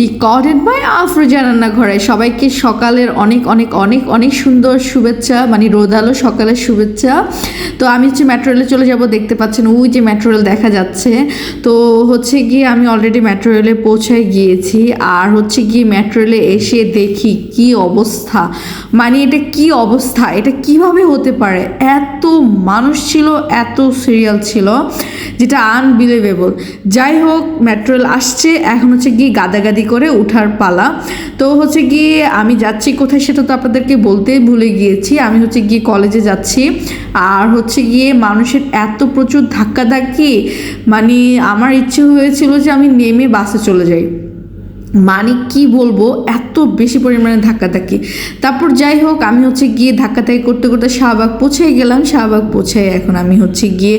Recorded by Afroza রান্নাঘরে সবাইকে সকালের অনেক অনেক অনেক অনেক সুন্দর শুভেচ্ছা মানে রোদালো সকালের শুভেচ্ছা। তো আমি হচ্ছে মেট্রো রেলে চলে যাব, দেখতে পাচ্ছেন, ওই যে মেট্রো রেল দেখা যাচ্ছে। তো হচ্ছে গিয়ে আমি অলরেডি মেট্রো রেলে পৌঁছায় গিয়েছি, আর হচ্ছে গিয়ে মেট্রো রেলে এসে দেখি কি অবস্থা। মানে এটা কি অবস্থা? এটা কীভাবে হতে পারে? এত মানুষ ছিল, এত সিরিয়াল ছিল, যেটা আনবিলিভেবল যাই হোক মেট্রো রেল আসছে, এখন হচ্ছে গিয়ে গাদাগাদি করে উঠার পালা। তো হচ্ছে গিয়ে আমি যাচ্ছি কোথায় সেটা তো আপনাদেরকে বলতে ভুলে গিয়েছি। আমি হচ্ছে গিয়ে কলেজে যাচ্ছি। আর হচ্ছে গিয়ে মানুষের এত প্রচুর ধাক্কাধাক্কি। মানে আমার ইচ্ছে হয়েছিল যে আমি নেমে বাসে চলে যাই। মানে কি বলব? এত বেশি পরিমাণে ধাক্কাধাক্কি। তারপর যাই হোক, আমি হচ্ছে গিয়ে ধাক্কাধাক্কি করতে করতে শাহবাগ পৌঁছে গেলাম। শাহবাগ পৌঁছে এখন আমি হচ্ছে গিয়ে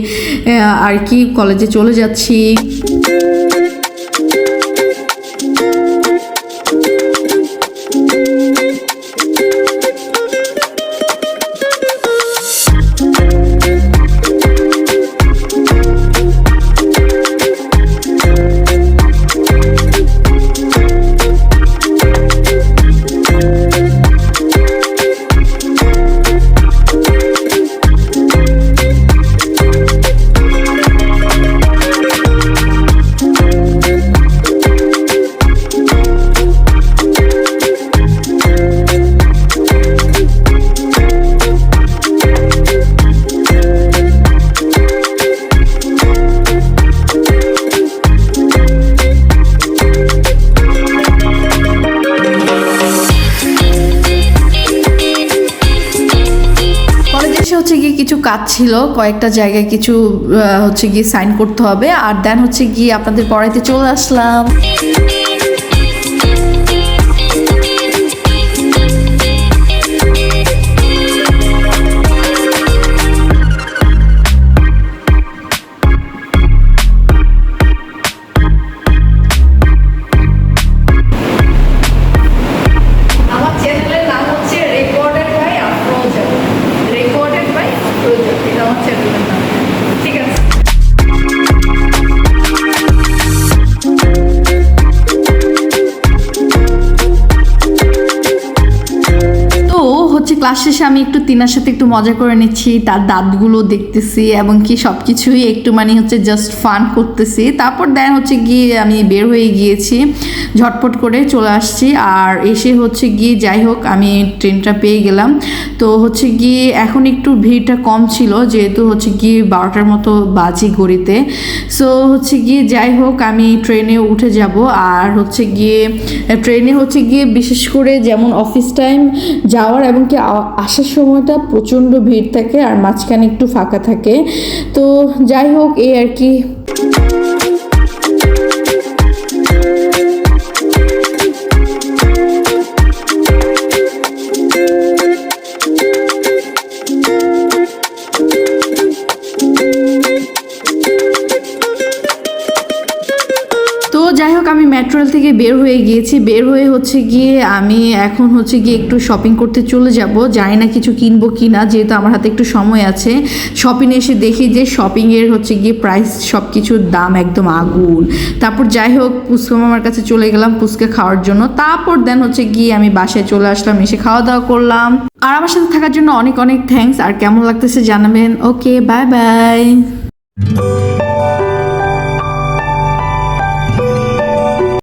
আর কি কলেজে চলে যাচ্ছি। হচ্ছে গিয়ে কিছু কাজ ছিল, কয়েকটা জায়গায় কিছু হচ্ছে গিয়ে সাইন করতে হবে, আর দেন হচ্ছে গিয়ে আপনাদের পড়াইতে চলে আসলাম। ক্লাস শেষে আমি একটু তিনার সাথে একটু মজা করে নিচ্ছি, তার দাঁতগুলো দেখতেছি এবং কি সব কিছুই একটু মানে হচ্ছে জাস্ট ফান করতেছি। তারপর দেন হচ্ছে গিয়ে আমি বের হয়ে গিয়েছি, ঝটপট করে চলে আসছি আর এসে হচ্ছে গিয়ে যাই হোক আমি ট্রেনটা পেয়ে গেলাম। তো হচ্ছে গিয়ে এখন একটু ভিড়টা কম ছিল, যেহেতু হচ্ছে গিয়ে বারোটার মতো বাজি গড়িতে সো হচ্ছে গিয়ে যাই হোক আমি ট্রেনে উঠে যাব আর হচ্ছে গিয়ে, ট্রেনে হচ্ছে গিয়ে বিশেষ করে যেমন অফিস টাইম যাওয়ার এবং কি আসার সময়টা প্রচণ্ড ভিড় থাকে আর মাঝখানে একটু ফাঁকা থাকে। তো যাই হোক, এই আর কি যাই হোক, আমি মেট্রো রেল থেকে বের হয়ে গিয়েছি। বের হয়ে হচ্ছে গিয়ে আমি এখন হচ্ছে গিয়ে একটু শপিং করতে চলে যাব। জানি না কিছু কিনবো কি না যেহেতু আমার হাতে একটু সময় আছে। শপিং এসে দেখি যে শপিংয়ের হচ্ছে গিয়ে প্রাইস সব কিছুর দাম একদম আগুন। তারপর যাই হোক পুচকা মামার কাছে চলে গেলাম পুচকা খাওয়ার জন্য। তারপর দেন হচ্ছে গিয়ে আমি বাসায় চলে আসলাম, এসে খাওয়া দাওয়া করলাম। আর আমার সাথে থাকার জন্য অনেক অনেক থ্যাঙ্কস আর কেমন লাগতেছে জানাবেন। Okay bye bye